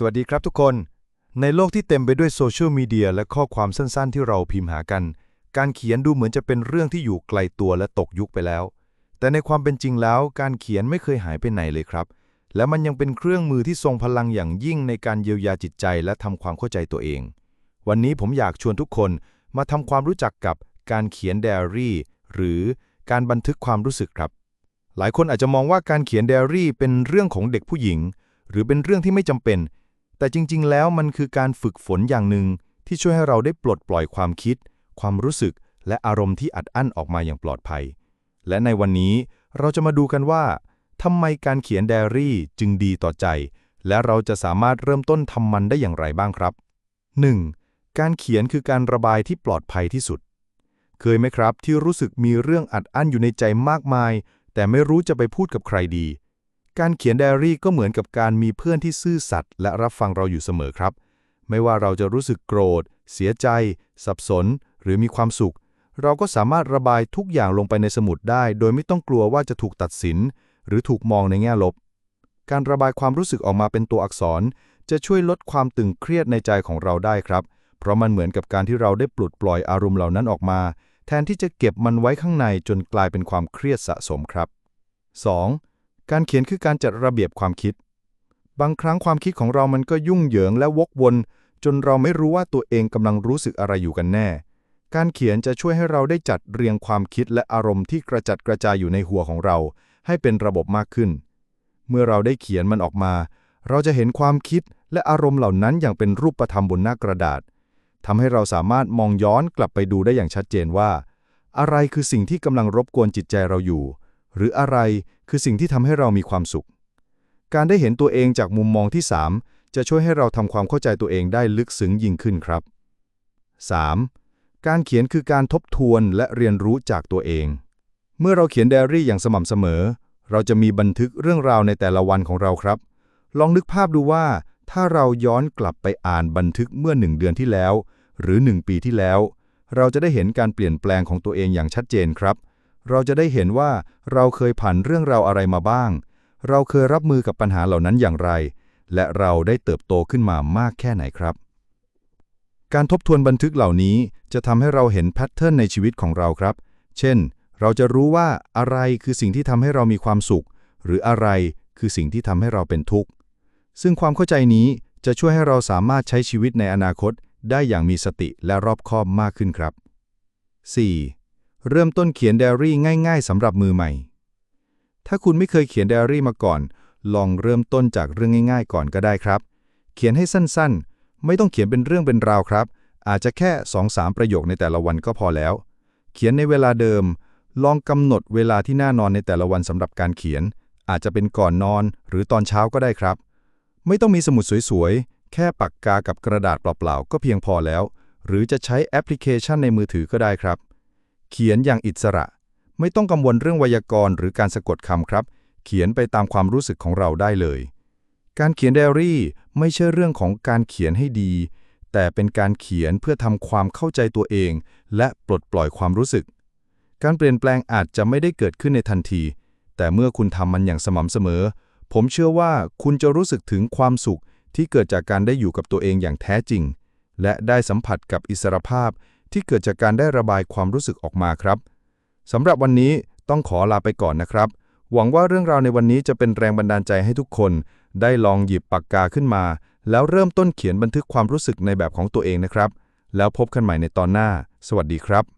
สวัสดีครับทุกคน ในโลกที่เต็มไปด้วยโซเชียลมีเดียและข้อความสั้นๆ ที่เราพิมพ์หากัน การเขียนดูเหมือนจะเป็นเรื่องที่อยู่ไกลตัวและตกยุคไปแล้ว แต่ในความเป็นจริงแล้ว การเขียนไม่เคยหายไปไหนเลยครับ และมันยังเป็นเครื่องมือที่ทรงพลังอย่างยิ่งในการเยียวยาจิตใจและทำความเข้าใจตัวเอง วันนี้ผมอยากชวนทุกคนมาทำความรู้จักกับการเขียนไดอารี่ หรือการบันทึกความรู้สึกครับ หลายคนอาจจะมองว่าการเขียนไดอารี่เป็นเรื่องของเด็กผู้หญิง หรือเป็นเรื่องที่ไม่จำเป็น แต่จริงๆ แล้วมันคือการฝึกฝนอย่างหนึ่งที่ช่วยให้เราได้ปลดปล่อยความคิด ความรู้สึก และอารมณ์ที่อัดอั้นออกมาอย่างปลอดภัย และในวันนี้เราจะมาดูกันว่าทำไมการเขียนไดอารี่จึงดีต่อใจ และเราจะสามารถเริ่มต้นทำมันได้อย่างไรบ้างครับ 1. การเขียนคือการระบายที่ปลอดภัยที่สุด เคยไหมครับที่รู้สึกมีเรื่องอัดอั้นอยู่ในใจมากมาย แต่ไม่รู้จะไปพูดกับใครดี การเขียนไดอารี่ก็เหมือนกับการมีเพื่อนที่ซื่อสัตย์และรับฟังเราอยู่เสมอครับ ไม่ว่าเราจะรู้สึกโกรธ เสียใจ สับสน หรือมีความสุข เราก็สามารถระบายทุกอย่างลงไปในสมุดได้ โดยไม่ต้องกลัวว่าจะถูกตัดสิน หรือถูกมองในแง่ลบ การระบายความรู้สึกออกมาเป็นตัวอักษร จะช่วยลดความตึงเครียดในใจของเราได้ครับ เพราะมันเหมือนกับการที่เราได้ปลดปล่อยอารมณ์เหล่านั้นออกมา แทนที่จะเก็บมันไว้ข้างในจนกลายเป็นความเครียดสะสมครับ 2. การเขียนคือการจัดระเบียบความคิด บางครั้งความคิดของเรามันก็ยุ่งเหยิงและวกวน จนเราไม่รู้ว่าตัวเองกำลังรู้สึกอะไรอยู่กันแน่ การเขียนจะช่วยให้เราได้จัดเรียงความคิดและอารมณ์ที่กระจัดกระจายอยู่ในหัวของเรา ให้เป็นระบบมากขึ้น เมื่อเราได้เขียนมันออกมา เราจะเห็นความคิดและอารมณ์เหล่านั้นอย่างเป็นรูปธรรมบนหน้ากระดาษทำให้เราสามารถมองย้อนกลับไปดูได้อย่างชัดเจนว่า อะไรคือสิ่งที่กำลังรบกวนจิตใจเราอยู่ หรืออะไร คือสิ่งที่ทำให้เรามีความสุข การได้เห็นตัวเองจากมุมมองที่ 3 จะช่วยให้เราทำความเข้าใจตัวเองได้ลึกซึ้งยิ่งขึ้นครับ 3. การเขียนคือการทบทวนและเรียนรู้จากตัวเอง เมื่อเราเขียนไดอารี่อย่างสม่ำเสมอ เราจะมีบันทึกเรื่องราวในแต่ละวันของเราครับ ลองนึกภาพดูว่า ถ้าเราย้อนกลับไปอ่านบันทึกเมื่อหนึ่งเดือนที่แล้ว หรือหนึ่งปีที่แล้ว เราจะได้เห็นการเปลี่ยนแปลงของตัวเองอย่างชัดเจนครับ เราจะได้เห็นว่าเราเคยผ่านเรื่องราวอะไรมาบ้าง เราเคยรับมือกับปัญหาเหล่านั้นอย่างไร และเราได้เติบโตขึ้นมามากแค่ไหนครับ การทบทวนบันทึกเหล่านี้จะทำให้เราเห็นแพทเทิร์นในชีวิตของเราครับ เช่น เราจะรู้ว่าอะไรคือสิ่งที่ทำให้เรามีความสุข หรืออะไรคือสิ่งที่ทำให้เราเป็นทุกข์ ซึ่งความเข้าใจนี้จะช่วยให้เราสามารถใช้ชีวิตในอนาคตได้อย่างมีสติและรอบคอบมากขึ้นครับ 4. เริ่มต้นเขียนไดอารี่ง่ายๆสำหรับมือใหม่ ถ้าคุณไม่เคยเขียนไดอารี่มาก่อน ลองเริ่มต้นจากเรื่องง่าย ๆ ก่อนก็ได้ครับ เขียนให้สั้นๆ ไม่ต้องเขียนเป็นเรื่องเป็นราวครับ อาจจะแค่2-3ประโยคในแต่ละวันก็พอแล้ว เขียนในเวลาเดิม ลองกำหนดเวลาที่น่านอนในแต่ละวันสำหรับการเขียน อาจจะเป็นก่อนนอนหรือตอนเช้าก็ได้ครับ ไม่ต้องมีสมุดสวยๆ แค่ปากกากับกระดาษเปล่าๆ ก็เพียงพอแล้ว หรือจะใช้แอปพลิเคชันในมือถือก็ได้ครับ เขียนอย่างอิสระ ไม่ต้องกังวลเรื่องไวยากรณ์หรือการสะกดคำครับ เขียนไปตามความรู้สึกของเราได้เลย การเขียนไดอารี่ไม่ใช่เรื่องของการเขียนให้ดี แต่เป็นการเขียนเพื่อทำความเข้าใจตัวเอง และปลดปล่อยความรู้สึก การเปลี่ยนแปลงอาจจะไม่ได้เกิดขึ้นในทันที แต่เมื่อคุณทำมันอย่างสม่ำเสมอ ผมเชื่อว่าคุณจะรู้สึกถึงความสุขที่เกิดจากการได้อยู่กับตัวเองอย่างแท้จริง และได้สัมผัสกับอิสรภาพ ที่เกิดจากการได้ระบายความรู้สึกออกมาครับสำหรับวันนี้ต้องขอลาไปก่อนนะครับ หวังว่าเรื่องราวในวันนี้จะเป็นแรงบันดาลใจให้ทุกคน ได้ลองหยิบปากกาขึ้นมา แล้วเริ่มต้นเขียนบันทึกความรู้สึกในแบบของตัวเองนะครับ แล้วพบกันใหม่ในตอนหน้า สวัสดีครับ